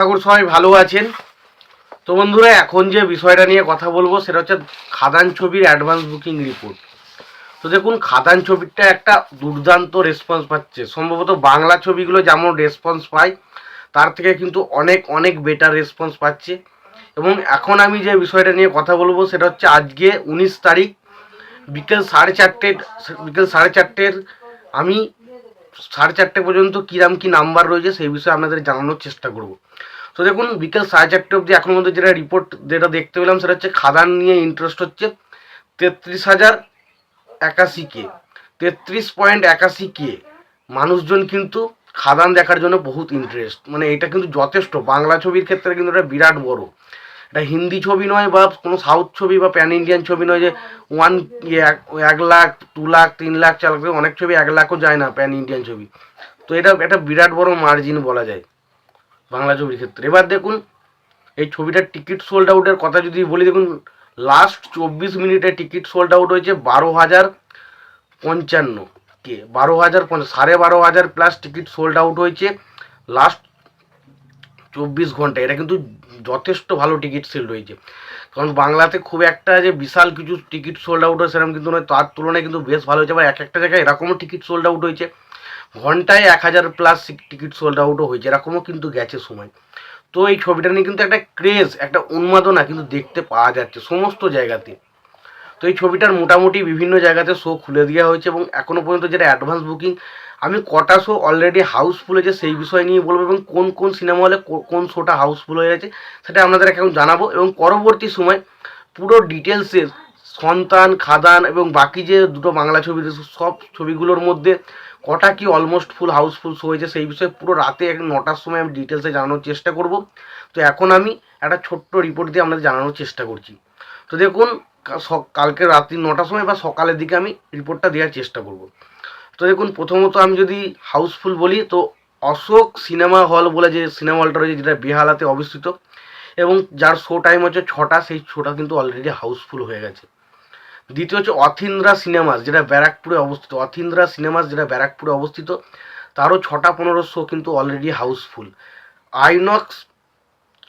ঠাকুর সবাই ভালো আছেন। তো বন্ধুরা, এখন যে বিষয়টা নিয়ে কথা বলব সেটা হচ্ছে খাদান ছবির অ্যাডভান্স বুকিং রিপোর্ট তো দেখুন, খাদান ছবিটা একটা দুর্দান্ত রেসপন্স পাচ্ছে। সম্ভবত বাংলা ছবিগুলো যেমন রেসপন্স পায়, তার থেকে কিন্তু অনেক অনেক বেটার রেসপন্স পাচ্ছে। এবং এখন আমি যে বিষয়টা নিয়ে কথা বলব সেটা হচ্ছে আজকে উনিশ তারিখ বিকেল সাড়ে চারটের, বিকেল সাড়ে চারটের আমি সাড়ে চারটে পর্যন্ত কিরাম কি নাম্বার রয়েছে সেই বিষয়ে আপনাদের জানানোর চেষ্টা করব। তো দেখুন, বিকেল সাড়ে চারটে অবধি এখন মধ্যে যেটা রিপোর্ট যেটা দেখতে পেলাম সেটা হচ্ছে খাদান নিয়ে ইন্টারেস্ট হচ্ছে তেত্রিশ হাজার একাশি কে। তেত্রিশ পয়েন্ট একাশি কে। মানুষজন কিন্তু খাদান দেখার জন্য বহুত ইন্টারেস্ট মানে এটা কিন্তু যথেষ্ট। বাংলা ছবির ক্ষেত্রে কিন্তু এটা বিরাট বড়। এটা হিন্দি ছবি নয় বা কোনো সাউথ ছবি বা প্যান ইন্ডিয়ান ছবি নয় যে ওয়ান এক লাখ দু লাখ, তিন লাখ, চার লাখ, অনেক ছবি এক লাখও যায় না প্যান ইন্ডিয়ান ছবি। তো এটা একটা বিরাট বড় মার্জিন বলা যায় বাংলা ছবির ক্ষেত্রে। এবার দেখুন, এই ছবিটার টিকিট সোল্ড আউটের কথা যদি বলি, দেখুন লাস্ট চব্বিশ মিনিটে টিকিট সোল্ড আউট হয়েছে বারো হাজার পঞ্চান্ন কে, বারো হাজার সাড়ে বারো হাজার প্লাস টিকিট সোল্ড আউট হয়েছে। লাস্ট চব্বিশ ঘণ্টা, এটা কিন্তু যথেষ্ট ভালো টিকিট সেল রয়েছে। কারণ বাংলাতে খুব একটা যে বিশাল কিছু টিকিট সোল্ড আউট হয় সেরকম কিন্তু নয়, তার তুলনায় কিন্তু বেশ ভালো হয়েছে। আবার এক একটা জায়গায় এরকমও টিকিট সোল্ড আউট হয়েছে। ঘন্টায় এক হাজার প্লাস টিকিট সোল্ড আউটও হয়েছে, এরকমও কিন্তু গেছে সময়। তো এই ছবিটা নিয়ে কিন্তু একটা ক্রেজ একটা উন্মাদনা কিন্তু দেখতে পাওয়া যাচ্ছে সমস্ত জায়গাতে। তো এই ছবিটার মোটামুটি বিভিন্ন জায়গাতে শো খুলে দেওয়া হয়েছে এবং এখনও পর্যন্ত যেটা অ্যাডভান্স বুকিং আমি কটা শো অলরেডি হাউসফুল হয়েছে সেই বিষয় নিয়ে বলব এবং কোন কোন সিনেমা হলে কোন শোটা হাউসফুল হয়ে গেছে সেটা আপনাদের এখন জানাব এবং পরবর্তী সময় পুরো ডিটেলসে সন্তান, খাদান এবং বাকি যে দুটো বাংলা ছবি সব ছবিগুলোর মধ্যে কটা কি অলমোস্ট ফুল হাউসফুল শো হয়েছে সেই বিষয়ে পুরো রাতে এক নটার সময় আমি ডিটেলসে জানানোর চেষ্টা করব। তো এখন আমি একটা ছোট্ট রিপোর্ট দিয়ে আপনাদের জানানোর চেষ্টা করছি। তো দেখুন কালকে রাত্রি নটার সময় বা সকালের দিকে আমি রিপোর্টটা দেওয়ার চেষ্টা করব। তো দেখুন, প্রথমত আমি যদি হাউসফুল বলি, তো অশোক সিনেমা হল বলে যে সিনেমা হলটা রয়েছে, যেটা বেহালাতে অবস্থিত, এবং যার শো টাইম হচ্ছে ছটা, সেই শোটা কিন্তু অলরেডি হাউসফুল হয়ে গেছে। দ্বিতীয় হচ্ছে অথিন্দ্রা সিনেমাস, যেটা ব্যারাকপুরে অবস্থিত। অথিন্দ্রা সিনেমাস, যেটা ব্যারাকপুরে অবস্থিত, তারও ছটা, পনেরো শো কিন্তু already Housefull. INOX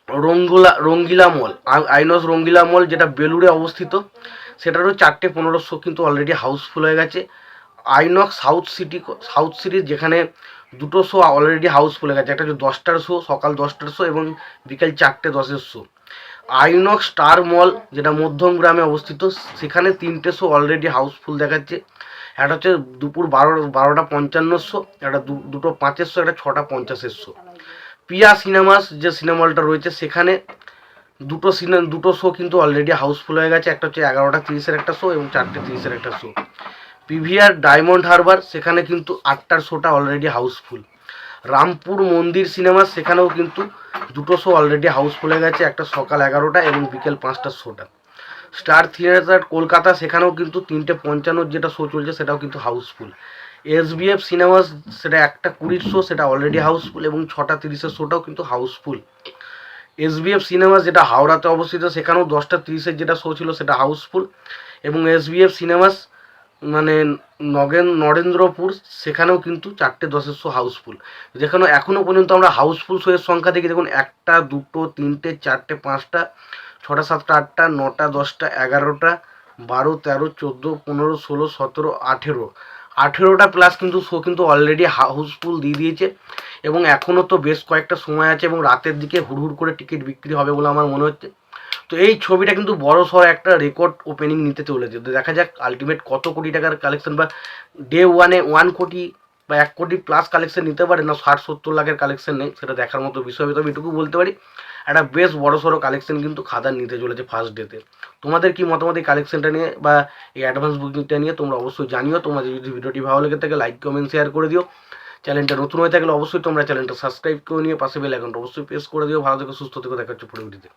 রঙ্গুলা, Rangila mall INOX Rangila mall, যেটা বেলুড়ে অবস্থিত, সেটারও চারটে, পনেরো শো কিন্তু অলরেডি হাউসফুল হয়ে গেছে। আইনক্স সাউথ সিটি সাউথ সিটির যেখানে দুটো শো অলরেডি হাউসফুল হয়ে গেছে। একটা হচ্ছে দশটার শো সকাল দশটার শো এবং বিকেল চারটে দশের শো আইনক্স স্টার মল, যেটা মধ্যম গ্রামে অবস্থিত, সেখানে তিনটে শো অলরেডি হাউসফুল দেখাচ্ছে। একটা হচ্ছে দুপুর বারো, বারোটা পঞ্চান্নর শো একটা দুটো পাঁচের শো একটা ছটা পঞ্চাশের শো পিয়া সিনেমাস যে সিনেমা রয়েছে, সেখানে দুটো সিনে দুটো শো কিন্তু অলরেডি হাউসফুল হয়ে গেছে। একটা হচ্ছে এগারোটা তিরিশের একটা শো এবং চারটে তিরিশের একটা শো পিভিআর ডায়মন্ড হারবার সেখানে কিন্তু আটটার শোটা অলরেডি হাউসফুল রামপুর মন্দির সিনেমা সেখানেও কিন্তু দুটো শো অলরেডি হাউসফুল হয়ে গেছে, একটা সকাল এগারোটা এবং বিকেল পাঁচটার শোটা স্টার থিয়েটার কলকাতা, সেখানেও কিন্তু তিনটে পঞ্চান্নর যেটা শো চলছে, সেটাও কিন্তু হাউসফুল এসবিএফ সিনেমাস সেটা একটা কুড়ির শো সেটা অলরেডি হাউসফুল এবং ছটা তিরিশের শোটাও কিন্তু হাউসফুল এসবিএফ সিনেমাস যেটা হাওড়াতে অবস্থিত, সেখানেও দশটা তিরিশের যেটা শো ছিল, সেটা হাউসফুল এবং এসবিএফ সিনেমাস মানে নগেন, নরেন্দ্রপুর, সেখানেও কিন্তু চারটে দশের হাউসফুল যেখানে এখনও পর্যন্ত আমরা হাউসফুল শোয়ের সংখ্যা দেখি, দেখুন, একটা, দুটো, তিনটে, চারটে, পাঁচটা, ছটা, সাতটা, আটটা, নটা, দশটা, এগারোটা, বারো, তেরো, চোদ্দ, পনেরো, ষোলো, সতেরো, আঠেরো। আঠেরোটা প্লাস কিন্তু শো কিন্তু অলরেডি হাউসফুল দিয়ে দিয়েছে এবং এখনও তো বেশ কয়েকটা সময় আছে এবং রাতের দিকে হুড়হুড় করে টিকিট বিক্রি হবে বলে আমার মনে হচ্ছে। তো এই ছবিটা কিন্তু বড় সড় একটা রেকর্ড ওপেনিং নিতে চলেছে। তো দেখা যাক আলটিমেট কত কোটি টাকার কালেকশন বা ডে ওয়ানে ওয়ান কোটি বা এক কোটি প্লাস কালেকশন নিতে পারে না, ষাট, সত্তর লাখের কালেকশন নেই, সেটা দেখার মতো বিষয় তবে এটুকু বলতে পারি, একটা বেশ বড় সড়ো কালেকশন কিন্তু খাদান নিতে চলেছে ফার্স্ট ডেতে তোমাদের কি মতামত এই কালেকশনটা নিয়ে বা এই অ্যাডভান্স বুকিংটা নিয়ে তোমরা অবশ্যই জানিও। তোমাদের যদি ভিডিওটি ভালো লেগে থাকে লাইক কমেন্ট শেয়ার করে দিও। চ্যানেলটা নতুন হয়ে থাকলে অবশ্যই তোমরা চ্যানেলটা সাবস্ক্রাইব করে নিয়ে পাশে বেল অ্যাকাউন্ট অবশ্যই প্রেস করে দিও। ভালো থেকে, সুস্থ থেকে, দেখা হচ্ছে পরবর্তীতে।